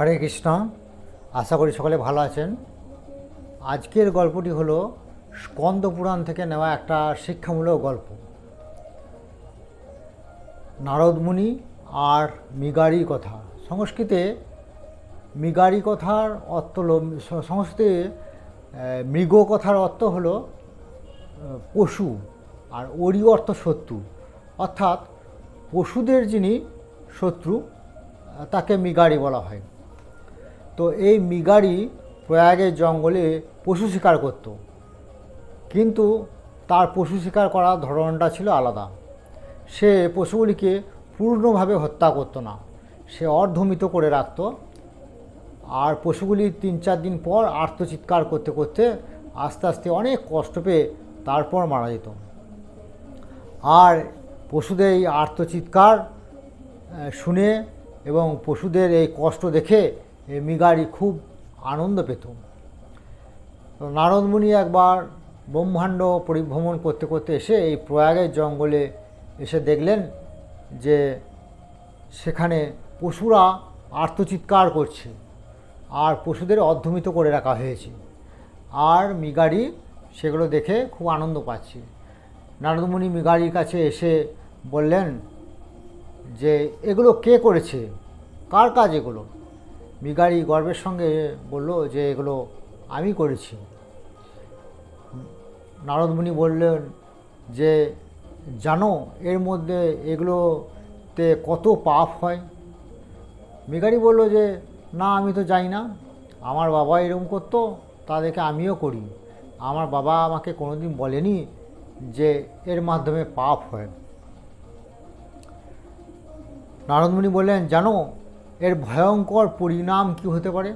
হরে কৃষ্ণ, আশা করি সকলে ভালো আছেন। আজকের গল্পটি হলো স্কন্দ পুরাণ থেকে নেওয়া একটা শিক্ষামূলক গল্প। নারদমুনি আর মিগারি কথা। সংস্কৃতে মিগারি কথার অর্থ হলো সংস্কৃতে মৃগ কথার অর্থ হল পশু আর ওরি অর্থ শত্রু। অর্থাৎ পশুদের যিনি শত্রু, তাকে মিগারি বলা হয়। তো এই মিগারি প্রয়াগের জঙ্গলে পশু শিকার করত। কিন্তু তার পশু শিকার করার ধরনটা ছিল আলাদা। সে পশুগুলিকে পূর্ণভাবে হত্যা করতো না। সে অর্ধমিত করে রাখতো। আর পশুগুলি তিন চার দিন পর আর্তচিৎকার করতে করতে আস্তে আস্তে অনেক কষ্ট পেয়ে তারপর মারা যেত। আর পশুদের এই আর্তচিৎকার শুনে এবং পশুদের এই কষ্ট দেখে মিগারি খুব আনন্দ পেত। তো নারদমুনি একবার ব্রহ্মাণ্ড পরিভ্রমণ করতে করতে এসে এই প্রয়াগের জঙ্গলে এসে দেখলেন যে সেখানে পশুরা আর্তচিৎকার করছে আর পশুদের অর্ধমিত করে রাখা হয়েছে। আর মিগারি সেগুলো দেখে খুব আনন্দ পাচ্ছে। নারদমুনি মিগারির কাছে এসে বললেন যে, এগুলো কে করেছে? কার কাজ এগুলো? মিগারি গর্বের সঙ্গে বলল যে, এগুলো আমি করেছি। নারদমুনি বললেন যে, জানো, এর মধ্যে এগুলোতে কত পাপ হয়? মিগারি বলল যে, না, আমি তো জানি না। আমার বাবা এরকম করতো তা দেখে আমিও করি। আমার বাবা আমাকে কোনোদিন বলেনি যে, এর মাধ্যমে পাপ হয়। নারদমুনি বললেন, জানো এর ভয়ঙ্কর পরিণাম কি হতে পারে?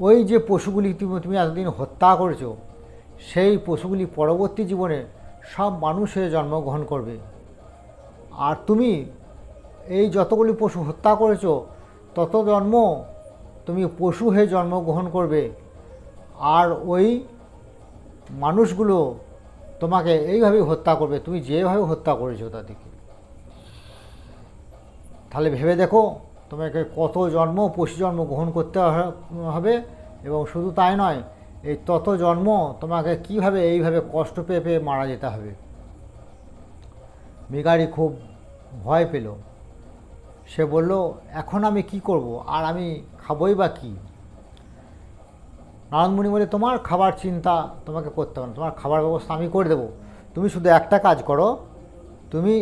ওই যে পশুগুলি তুমি তুমি এতদিন হত্যা করেছ, সেই পশুগুলি পরবর্তী জীবনে সব মানুষ হয়ে জন্মগ্রহণ করবে। আর তুমি এই যতগুলি পশু হত্যা করেছ, তত জন্ম তুমি পশু হয়ে জন্মগ্রহণ করবে। আর ওই মানুষগুলো তোমাকে এইভাবে হত্যা করবে, তুমি যেভাবে হত্যা করেছ তাদেরকে। তাহলে ভেবে দেখো, তোমাকে কত জন্ম, পশু জন্ম গ্রহণ করতে হবে এবং শুধু তাই নয়, এই তত জন্ম তোমাকে কীভাবে, এইভাবে কষ্ট পেয়ে পেয়ে মারা যেতে হবে। মিগারি খুব ভয় পেল। সে বলল, এখন আমি কি করব? আর আমি খাবই বা কী? নারায়ণমণি বলে, তোমার খাবার চিন্তা তোমাকে করতে হবে না। তোমার খাবার ব্যবস্থা আমি করে দেবো। তুমি শুধু একটা কাজ করো। তুমি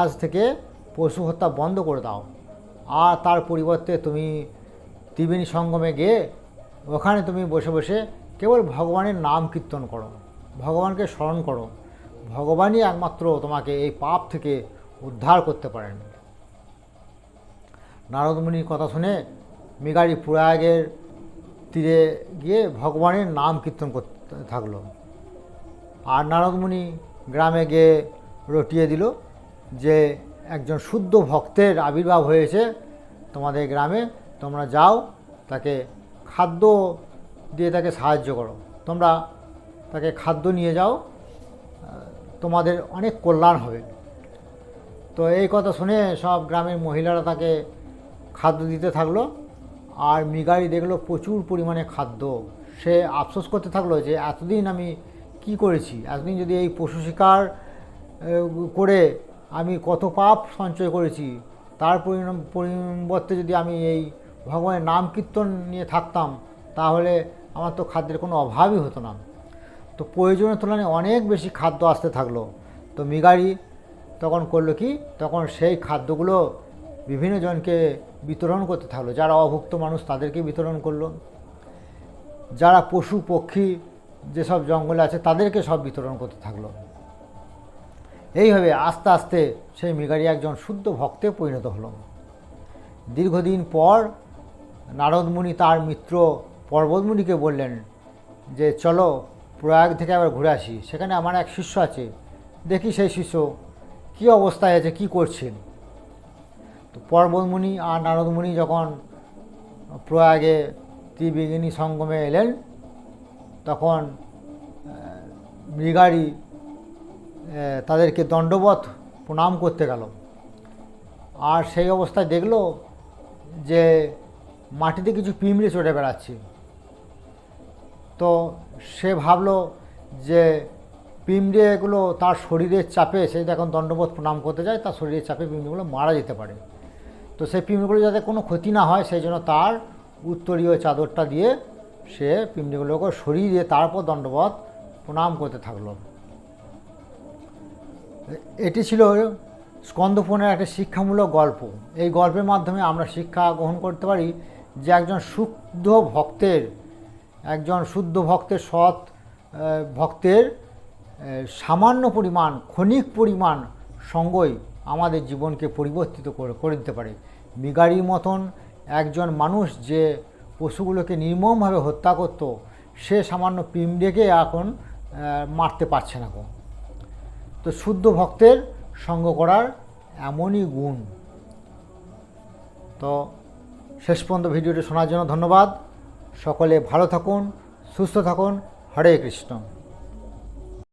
আজ থেকে পশু হত্যা বন্ধ করে দাও। আর তার পরিবর্তে তুমি ত্রিবেণী সঙ্গমে গিয়ে ওখানে তুমি বসে বসে কেবল ভগবানের নাম কীর্তন করো, ভগবানকে স্মরণ করো। ভগবানই একমাত্র তোমাকে এই পাপ থেকে উদ্ধার করতে পারেন। নারদমুনির কথা শুনে মিগারি প্রয়াগের তীরে গিয়ে ভগবানের নাম কীর্তন করতে থাকল। আর নারদমুনি গ্রামে গিয়ে রটিয়ে দিল যে একজন শুদ্ধ ভক্তের আবির্ভাব হয়েছে তোমাদের গ্রামে, তোমরা যাও, তাকে খাদ্য দিয়ে তাকে সাহায্য করো। তোমরা তাকে খাদ্য নিয়ে যাও তোমাদের অনেক কল্যাণ হবে। তো এই কথা শুনে সব গ্রামের মহিলারা তাকে খাদ্য দিতে থাকল, আর মিগারি দেখল প্রচুর পরিমাণে খাদ্য। সে আফসোস করতে থাকল যে, এতদিন আমি কি করেছি? এতদিন যদি এই পশু শিকার করে আমি কত পাপ সঞ্চয় করেছি। তার পরিবর্তে যদি আমি এই ভগবানের নাম কীর্তন নিয়ে থাকতাম, তাহলে আমার তো খাদ্যের কোনো অভাবই হতো না। তো প্রয়োজনের তুলনায় অনেক বেশি খাদ্য আসতে থাকল। তো মিগারি তখন করল কি? তখন সেই খাদ্যগুলো বিভিন্ন জনকে বিতরণ করতে থাকল। যারা অভুক্ত মানুষ তাদেরকে বিতরণ করল। যারা পশু, পক্ষী যেসব জঙ্গলে আছে তাদেরকে সব বিতরণ করতে থাকল। এইভাবে আস্তে আস্তে সেই মিগারি একজন শুদ্ধ ভক্তে পরিণত হল। দীর্ঘদিন পর নারদমুনি তার মিত্র পর্বতমুনিকে বললেন যে, চলো প্রয়াগ থেকে আবার ঘুরে আসি। সেখানে আমার এক শিষ্য আছে। দেখি সেই শিষ্য কী অবস্থায় আছে, কি করছেন তো পর্বতমুনি আর নারদমুনি যখন প্রয়াগে ত্রিবেণী সঙ্গমে এলেন, তখন মৃগারি তাদেরকে দণ্ডবত প্রণাম করতে গেল। আর সেই অবস্থায় দেখল যে মাটিতে কিছু পিঁমড়ে চড়ে বেড়াচ্ছে। তো সে ভাবলো যে পিঁমড়েগুলো তার শরীরের চাপে, সে যখন দণ্ডবোধ প্রণাম করতে যায়, তার শরীরের চাপে পিঁমড়েগুলো মারা যেতে পারে। তো সেই পিঁমড়েগুলো যাতে কোনো ক্ষতি না হয়, সেই জন্য তার উত্তরীয় চাদরটা দিয়ে সে পিঁমড়েগুলোকে সরিয়ে দিয়ে তারপর দণ্ডবোধ প্রণাম করতে থাকল। এটি ছিল স্কন্দপুনের একটা শিক্ষামূলক গল্প। এই গল্পের মাধ্যমে আমরা শিক্ষা গ্রহণ করতে পারি যে একজন শুদ্ধ ভক্তের, একজন শুদ্ধ ভক্তের সৎ ভক্তের সামান্য পরিমাণ, ক্ষণিক পরিমাণ সঙ্গই আমাদের জীবনকে পরিবর্তিত করে দিতে পারে। মিগারির মতন একজন মানুষ যে পশুগুলোকে নির্মমভাবে হত্যা করত, সে সামান্য পিম ডেকে এখন মারতে পারছে না তো শুদ্ধ ভক্তের সঙ্গ করার এমনই গুণ। তো শেষ পর্যন্ত ভিডিওটি শোনার জন্য ধন্যবাদ। সকলে ভালো থাকুন, সুস্থ থাকুন। হরে কৃষ্ণ।